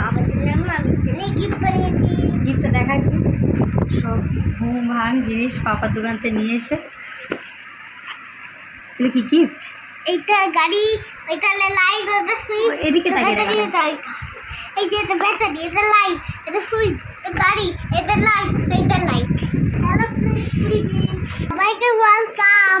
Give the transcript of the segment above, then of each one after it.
আমি গিফট করেছি গিফটটা দেখা কি সব ঘুম ভাঙ জিনিস পাপার দোকান থেকে নিয়ে এসে। এগুলো কি গিফট এইটা গাড়ি এখানে লাইট ওটা সুইচ এদিকে এই যে এটা ব্যাটারি এটা লাইট এটা সুইচ এটা গাড়ি এটা লাইট এটা লাইট হ্যালো সবাইকে ওয়েলকাম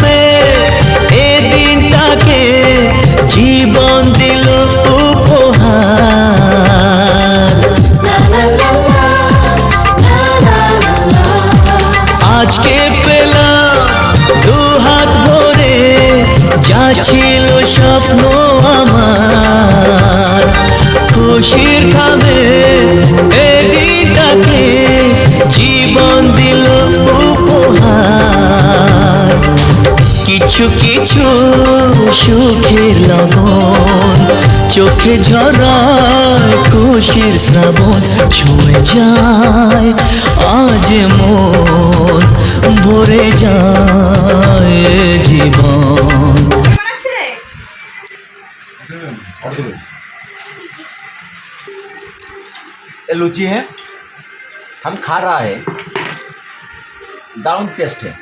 আজকে পেলাম দু হাত ভরে, যা ছিল স্বপ্ন আমার। খুশির খাবে জীবন দিল উপহার। কিছু কিছু সুখের লবণ চোখে ঝরায় খুশির শ্রাবণ ছুঁয়ে যায় আজ মন ভরে যায় এ জীবন ये लुची है हम खा रहा है दारुण टेस्ट है